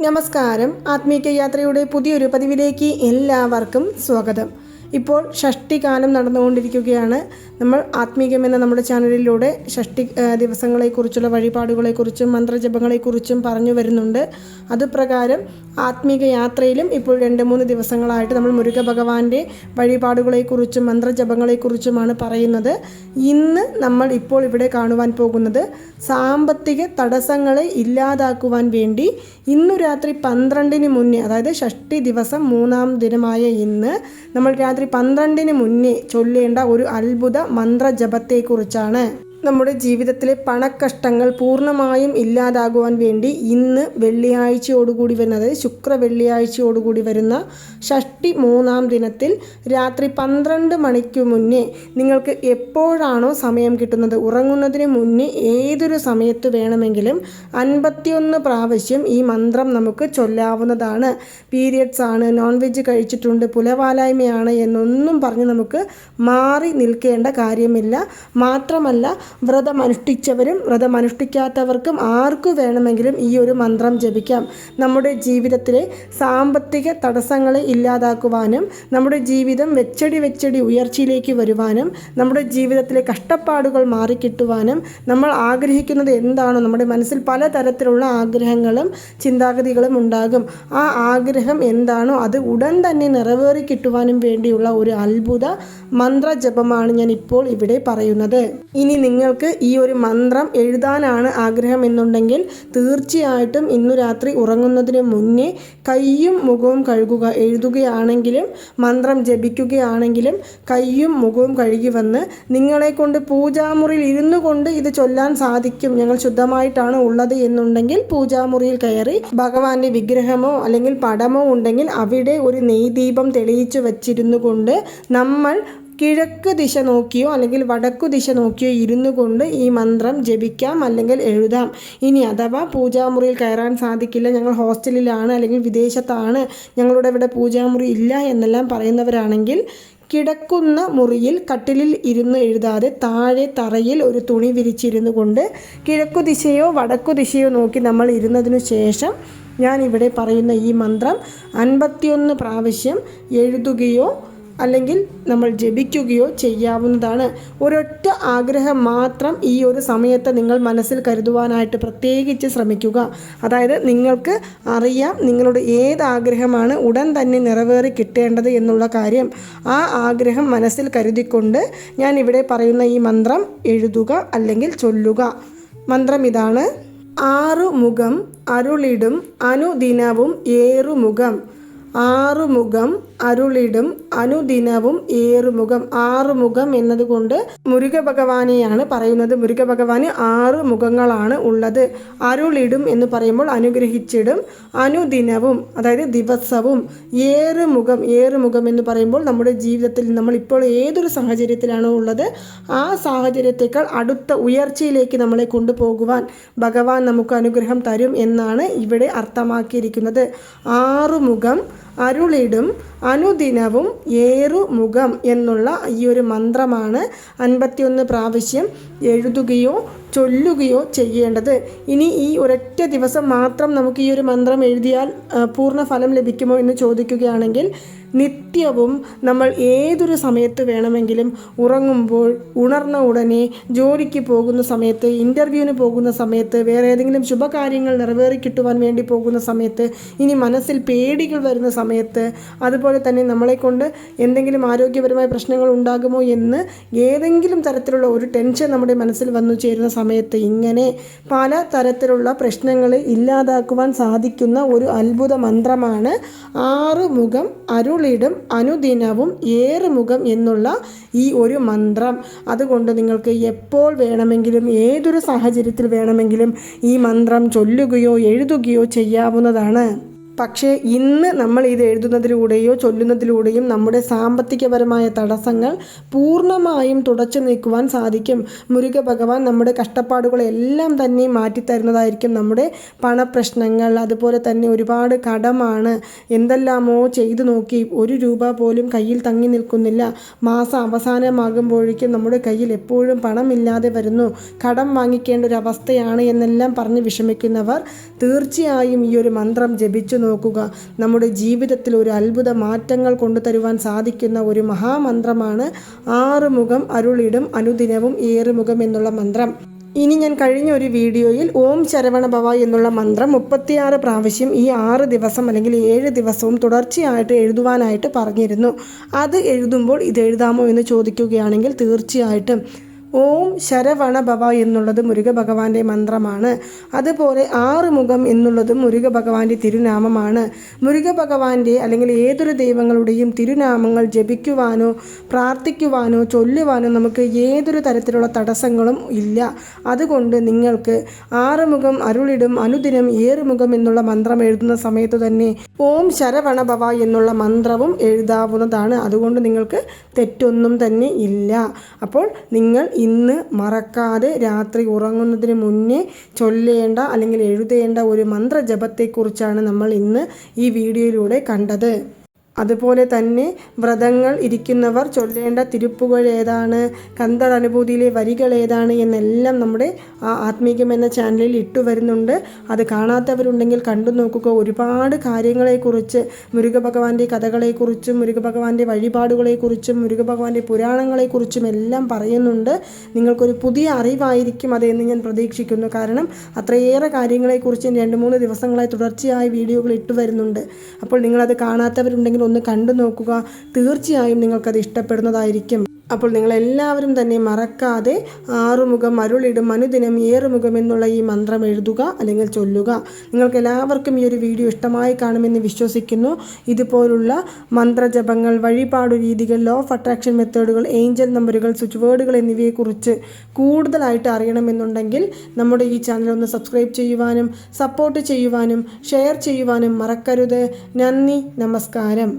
നമസ്കാരം. ആത്മീയ യാത്രയുടെ പുതിയൊരു പതിവിലേക്ക് എല്ലാവർക്കും സ്വാഗതം. ഇപ്പോൾ ഷഷ്ടികാലം നടന്നുകൊണ്ടിരിക്കുകയാണ്. നമ്മൾ ആത്മീകം എന്ന നമ്മുടെ ചാനലിലൂടെ ഷഷ്ടി ദിവസങ്ങളെക്കുറിച്ചുള്ള വഴിപാടുകളെക്കുറിച്ചും മന്ത്രജപങ്ങളെക്കുറിച്ചും പറഞ്ഞു വരുന്നുണ്ട്. അതുപ്രകാരം ആത്മീക യാത്രയിലും ഇപ്പോൾ രണ്ട് മൂന്ന് ദിവസങ്ങളായിട്ട് നമ്മൾ മുരുക ഭഗവാന്റെ വഴിപാടുകളെക്കുറിച്ചും മന്ത്രജപങ്ങളെക്കുറിച്ചുമാണ് പറയുന്നത്. ഇന്ന് നമ്മൾ ഇപ്പോൾ ഇവിടെ കാണുവാൻ പോകുന്നത് സാമ്പത്തിക തടസ്സങ്ങളെ ഇല്ലാതാക്കുവാൻ വേണ്ടി ഇന്നു രാത്രി പന്ത്രണ്ടിന് മുന്നേ അതായത് ഷഷ്ടി ദിവസം മൂന്നാം ദിനമായ ഇന്ന് നമ്മൾ രാത്രി പന്ത്രണ്ടിന് മുന്നേ ചൊല്ലേണ്ട ഒരു അത്ഭുത മന്ത്രജപത്തെക്കുറിച്ചാണ്. നമ്മുടെ ജീവിതത്തിലെ പണക്കഷ്ടങ്ങൾ പൂർണമായും ഇല്ലാതാകുവാൻ വേണ്ടി ഇന്ന് വെള്ളിയാഴ്ചയോടുകൂടി വരുന്ന അതായത് ശുക്ര വെള്ളിയാഴ്ചയോടുകൂടി വരുന്ന ഷഷ്ടി മൂന്നാം ദിനത്തിൽ രാത്രി പന്ത്രണ്ട് മണിക്ക് മുന്നേ നിങ്ങൾക്ക് എപ്പോഴാണോ സമയം കിട്ടുന്നത്? ഉറങ്ങുന്നതിന് മുന്നേ ഏതൊരു സമയത്ത് വേണമെങ്കിലും അൻപത്തിയൊന്ന് പ്രാവശ്യം ഈ മന്ത്രം നമുക്ക് ചൊല്ലാവുന്നതാണ്. പീരിയഡ്സ് ആണ് നോൺ വെജ് കഴിച്ചിട്ടുണ്ട് പുലവാലായ്മയാണ് എന്നൊന്നും പറഞ്ഞ് നമുക്ക് മാറി നിൽക്കേണ്ട കാര്യമില്ല. മാത്രമല്ല വ്രതമനുഷ്ഠിച്ചവരും വ്രതമനുഷ്ഠിക്കാത്തവർക്കും ആർക്കു വേണമെങ്കിലും ഈ ഒരു മന്ത്രം ജപിക്കാം. നമ്മുടെ ജീവിതത്തിലെ സാമ്പത്തിക തടസ്സങ്ങളെ ഇല്ലാതാക്കുവാനും നമ്മുടെ ജീവിതം വെച്ചടി വെച്ചടി ഉയർച്ചയിലേക്ക് വരുവാനും നമ്മുടെ ജീവിതത്തിലെ കഷ്ടപ്പാടുകൾ മാറിക്കിട്ടുവാനും നമ്മൾ ആഗ്രഹിക്കുന്നത് എന്താണോ നമ്മുടെ മനസ്സിൽ പലതരത്തിലുള്ള ആഗ്രഹങ്ങളും ചിന്താഗതികളും ഉണ്ടാകും. ആ ആഗ്രഹം എന്താണോ അത് ഉടൻ തന്നെ നിറവേറി കിട്ടുവാനും വേണ്ടിയുള്ള ഒരു അത്ഭുത മന്ത്രജപമാണ് ഞാൻ ഇപ്പോൾ ഇവിടെ പറയുന്നത്. ഇനി നിങ്ങൾക്ക് ഈ ഒരു മന്ത്രം എഴുതാനാണ് ആഗ്രഹം എന്നുണ്ടെങ്കിൽ തീർച്ചയായിട്ടും ഇന്നു രാത്രി ഉറങ്ങുന്നതിന് മുന്നേ കയ്യും മുഖവും കഴുകുക. എഴുതുകയാണെങ്കിലും മന്ത്രം ജപിക്കുകയാണെങ്കിലും കയ്യും മുഖവും കഴുകി വന്ന് നിങ്ങളെ കൊണ്ട് പൂജാമുറിയിൽ ഇരുന്നു കൊണ്ട് ഇത് ചൊല്ലാൻ സാധിക്കും. ഞങ്ങൾ ശുദ്ധമായിട്ടാണ് ഉള്ളത് എന്നുണ്ടെങ്കിൽ പൂജാമുറിയിൽ കയറി ഭഗവാന്റെ വിഗ്രഹമോ അല്ലെങ്കിൽ പടമോ ഉണ്ടെങ്കിൽ അവിടെ ഒരു നെയ്ദീപം തെളിയിച്ചു വച്ചിരുന്നു കൊണ്ട് നമ്മൾ കിഴക്ക് ദിശ നോക്കിയോ അല്ലെങ്കിൽ വടക്കു ദിശ നോക്കിയോ ഇരുന്നു കൊണ്ട് ഈ മന്ത്രം ജപിക്കാം അല്ലെങ്കിൽ എഴുതാം. ഇനി അഥവാ പൂജാമുറിയിൽ കയറാൻ സാധിക്കില്ല ഞങ്ങൾ ഹോസ്റ്റലിലാണ് അല്ലെങ്കിൽ വിദേശത്താണ് ഞങ്ങളുടെ ഇവിടെ പൂജാമുറി ഇല്ല എന്നെല്ലാം പറയുന്നവരാണെങ്കിൽ കിടക്കുന്ന മുറിയിൽ കട്ടിലിൽ ഇരുന്ന് എഴുതാതെ താഴെ തറയിൽ ഒരു തുണി വിരിച്ചിരുന്നു കൊണ്ട് കിഴക്കു ദിശയോ വടക്കു ദിശയോ നോക്കി നമ്മൾ ഇരുന്നതിനു ശേഷം ഞാൻ ഇവിടെ പറയുന്ന ഈ മന്ത്രം അൻപത്തിയൊന്ന് പ്രാവശ്യം എഴുതുകയോ അല്ലെങ്കിൽ നമ്മൾ ജപിക്കുകയോ ചെയ്യാവുന്നതാണ്. ഒരൊറ്റ ആഗ്രഹം മാത്രം ഈ ഒരു സമയത്ത് നിങ്ങൾ മനസ്സിൽ കരുതുവാനായിട്ട് പ്രത്യേകിച്ച് ശ്രമിക്കുക. അതായത് നിങ്ങൾക്ക് അറിയാം നിങ്ങളുടെ ഏത് ആഗ്രഹമാണ് ഉടൻ തന്നെ നിറവേറി കിട്ടേണ്ടത് എന്നുള്ള കാര്യം. ആ ആഗ്രഹം മനസ്സിൽ കരുതിക്കൊണ്ട് ഞാൻ ഇവിടെ പറയുന്ന ഈ മന്ത്രം എഴുതുക അല്ലെങ്കിൽ ചൊല്ലുക. മന്ത്രം ഇതാണ്. ആറുമുഖം അരുളിടും അനുദിനവും ഏറുമുഖം. ആറുമുഖം അരുളിടും അനുദിനവും ഏറുമുഖം ആറുമുഖം എന്നതുകൊണ്ട് മുരുക ഭഗവാനെയാണ് പറയുന്നത്. മുരുക ഭഗവാന് ആറ് മുഖങ്ങളാണ് ഉള്ളത്. അരുളിടും എന്ന് പറയുമ്പോൾ അനുഗ്രഹിച്ചിടും അനുദിനവും അതായത് ദിവസവും ഏറുമുഖം ഏറുമുഖം എന്ന് പറയുമ്പോൾ നമ്മുടെ ജീവിതത്തിൽ നമ്മൾ ഇപ്പോൾ ഏതൊരു സാഹചര്യത്തിലാണോ ഉള്ളത് ആ സാഹചര്യത്തേക്കാൾ അടുത്ത ഉയർച്ചയിലേക്ക് നമ്മളെ കൊണ്ടുപോകുവാൻ ഭഗവാൻ നമുക്ക് അനുഗ്രഹം തരും എന്നാണ് ഇവിടെ അർത്ഥമാക്കിയിരിക്കുന്നത്. ആറുമുഖം അരുളിടും അനുദിനവും ഏറുമുഖം എന്നുള്ള ഈ ഒരു മന്ത്രമാണ് അൻപത്തിയൊന്ന് പ്രാവശ്യം എഴുതുകയോ ചൊല്ലുകയോ ചെയ്യേണ്ടത്. ഇനി ഈ ഒരൊറ്റ ദിവസം മാത്രം നമുക്ക് ഈ ഒരു മന്ത്രം എഴുതിയാൽ പൂർണ ഫലം ലഭിക്കുമോ എന്ന് ചോദിക്കുകയാണെങ്കിൽ നിത്യവും നമ്മൾ ഏതൊരു സമയത്ത് വേണമെങ്കിലും ഉറങ്ങുമ്പോൾ ഉണർന്ന ഉടനെ ജോലിക്ക് പോകുന്ന സമയത്ത് ഇന്റർവ്യൂവിന് പോകുന്ന സമയത്ത് വേറെ ഏതെങ്കിലും ശുഭകാര്യങ്ങൾ നിറവേറി കിട്ടുവാൻ വേണ്ടി പോകുന്ന സമയത്ത് ഇനി മനസ്സിൽ പേടികൾ വരുന്ന സമയത്ത് അതുപോലെ തന്നെ നമ്മളെക്കൊണ്ട് എന്തെങ്കിലും ആരോഗ്യപരമായ പ്രശ്നങ്ങൾ ഉണ്ടാകുമോ എന്ന് ഏതെങ്കിലും തരത്തിലുള്ള ഒരു ടെൻഷൻ നമ്മുടെ മനസ്സിൽ വന്നു ചേരുന്ന സമയത്ത് ഇങ്ങനെ പല തരത്തിലുള്ള പ്രശ്നങ്ങൾ ഇല്ലാതാക്കുവാൻ സാധിക്കുന്ന ഒരു അത്ഭുത മന്ത്രമാണ് ആറ് മുഖം അരുളിടും അനുദിനവും ഏറുമുഖം എന്നുള്ള ഈ ഒരു മന്ത്രം. അതുകൊണ്ട് നിങ്ങൾക്ക് എപ്പോൾ വേണമെങ്കിലും ഏതൊരു സാഹചര്യത്തിൽ വേണമെങ്കിലും ഈ മന്ത്രം ചൊല്ലുകയോ എഴുതുകയോ ചെയ്യാവുന്നതാണ്. പക്ഷേ ഇന്ന് നമ്മൾ ഇത് എഴുതുന്നതിലൂടെയോ ചൊല്ലുന്നതിലൂടെയും നമ്മുടെ സാമ്പത്തികപരമായ തടസ്സങ്ങൾ പൂർണമായും തുടച്ചു നീക്കുവാൻ സാധിക്കും. മുരുക ഭഗവാൻ നമ്മുടെ കഷ്ടപ്പാടുകളെല്ലാം തന്നെ മാറ്റിത്തരുന്നതായിരിക്കും നമ്മുടെ പണപ്രശ്നങ്ങൾ. അതുപോലെ തന്നെ ഒരുപാട് കടമാണ്. എന്തെല്ലാമോ ചെയ്തു നോക്കി ഒരു രൂപ പോലും കയ്യിൽ തങ്ങി നിൽക്കുന്നില്ല. മാസം അവസാനമാകുമ്പോഴേക്കും നമ്മുടെ കയ്യിൽ എപ്പോഴും പണമില്ലാതെ വരുന്നു. കടം വാങ്ങിക്കേണ്ട ഒരു അവസ്ഥയാണ് എന്നെല്ലാം പറഞ്ഞ് വിഷമിക്കുന്നവർ തീർച്ചയായും ഈ ഒരു മന്ത്രം ജപിച്ചു നോക്കുക. നമ്മുടെ ജീവിതത്തിൽ ഒരു അത്ഭുത മാറ്റങ്ങൾ കൊണ്ടുതരുവാൻ സാധിക്കുന്ന ഒരു മഹാമന്ത്രമാണ് ആറുമുഖം അരുളിടും അനുദിനവും ഏറുമുഖം എന്നുള്ള മന്ത്രം. ഇനി ഞാൻ കഴിഞ്ഞ ഒരു വീഡിയോയിൽ ഓം ശരവണ ഭവ എന്നുള്ള മന്ത്രം മുപ്പത്തിയാറ് പ്രാവശ്യം ഈ ആറ് ദിവസം അല്ലെങ്കിൽ ഏഴ് ദിവസവും തുടർച്ചയായിട്ട് എഴുതുവാനായിട്ട് പറഞ്ഞിരുന്നു. അത് എഴുതുമ്പോൾ ഇത് എഴുതാമോ എന്ന് ചോദിക്കുകയാണെങ്കിൽ തീർച്ചയായിട്ടും. ഓം ശരവണ ഭവ എന്നുള്ളത് മുരുക ഭഗവാന്റെ മന്ത്രമാണ്. അതുപോലെ ആറുമുഖം എന്നുള്ളതും മുരുക ഭഗവാന്റെ തിരുനാമമാണ്. മുരുക ഭഗവാന്റെ അല്ലെങ്കിൽ ഏതൊരു ദൈവങ്ങളുടെയും തിരുനാമങ്ങൾ ജപിക്കുവാനോ പ്രാർത്ഥിക്കുവാനോ ചൊല്ലുവാനോ നമുക്ക് ഏതൊരു തരത്തിലുള്ള തടസ്സങ്ങളും ഇല്ല. അതുകൊണ്ട് നിങ്ങൾക്ക് ആറുമുഖം അരുളിടും അനുദിനം ഏറുമുഖം എന്നുള്ള മന്ത്രം എഴുതുന്ന സമയത്ത് തന്നെ ഓം ശരവണ ഭവ എന്നുള്ള മന്ത്രവും എഴുതാവുന്നതാണ്. അതുകൊണ്ട് നിങ്ങൾക്ക് തെറ്റൊന്നും തന്നെ ഇല്ല. അപ്പോൾ നിങ്ങൾ ഇന്ന് മറക്കാതെ രാത്രി ഉറങ്ങുന്നതിന് മുന്നേ ചൊല്ലേണ്ട അല്ലെങ്കിൽ എഴുതേണ്ട ഒരു മന്ത്രജപത്തെക്കുറിച്ചാണ് നമ്മൾ ഇന്ന് ഈ വീഡിയോയിലൂടെ കണ്ടത്. അതുപോലെ തന്നെ വ്രതങ്ങൾ ഇരിക്കുന്നവർ ചൊല്ലേണ്ട തിരുപ്പുകൾ ഏതാണ് കന്തൾ അനുഭൂതിയിലെ വരികൾ ഏതാണ് എന്നെല്ലാം നമ്മുടെ ആ ആത്മീകം എന്ന ചാനലിൽ ഇട്ടു വരുന്നുണ്ട്. അത് കാണാത്തവരുണ്ടെങ്കിൽ കണ്ടു നോക്കുക. ഒരുപാട് കാര്യങ്ങളെക്കുറിച്ച് മുരുക ഭഗവാന്റെ കഥകളെക്കുറിച്ചും മുരുകഭഗവാന്റെ വഴിപാടുകളെക്കുറിച്ചും മുരുകഭഗവാന്റെ പുരാണങ്ങളെക്കുറിച്ചും എല്ലാം പറയുന്നുണ്ട്. നിങ്ങൾക്കൊരു പുതിയ അറിവായിരിക്കും അതെന്ന് ഞാൻ പ്രതീക്ഷിക്കുന്നു. കാരണം അത്രയേറെ കാര്യങ്ങളെക്കുറിച്ച് രണ്ട് മൂന്ന് ദിവസങ്ങളായി തുടർച്ചയായി വീഡിയോകൾ ഇട്ടു വരുന്നുണ്ട്. അപ്പോൾ നിങ്ങളത് കാണാത്തവരുണ്ടെങ്കിൽ ഒന്ന് കണ്ടു നോക്കുക തീർച്ചയായും നിങ്ങൾക്കത് ഇഷ്ടപ്പെടുന്നതായിരിക്കും. അപ്പോൾ നിങ്ങളെല്ലാവരും തന്നെ മറക്കാതെ ആറുമുഖം അരുളിടും അനുദിനം ഏറുമുഖം എന്നുള്ള ഈ മന്ത്രം എഴുതുക അല്ലെങ്കിൽ ചൊല്ലുക. നിങ്ങൾക്ക് എല്ലാവർക്കും ഈ ഒരു വീഡിയോ ഇഷ്ടമായി കാണുമെന്ന് വിശ്വസിക്കുന്നു. ഇതുപോലുള്ള മന്ത്രജപങ്ങൾ വഴിപാട് രീതികൾ ലോ ഓഫ് അട്രാക്ഷൻ മെത്തേഡുകൾ ഏഞ്ചൽ നമ്പറുകൾ സ്വിച്ച് വേർഡുകൾ എന്നിവയെക്കുറിച്ച് കൂടുതലായിട്ട് അറിയണമെന്നുണ്ടെങ്കിൽ നമ്മുടെ ഈ ചാനൽ ഒന്ന് സബ്സ്ക്രൈബ് ചെയ്യുവാനും സപ്പോർട്ട് ചെയ്യുവാനും ഷെയർ ചെയ്യുവാനും മറക്കരുത്. നന്ദി നമസ്കാരം.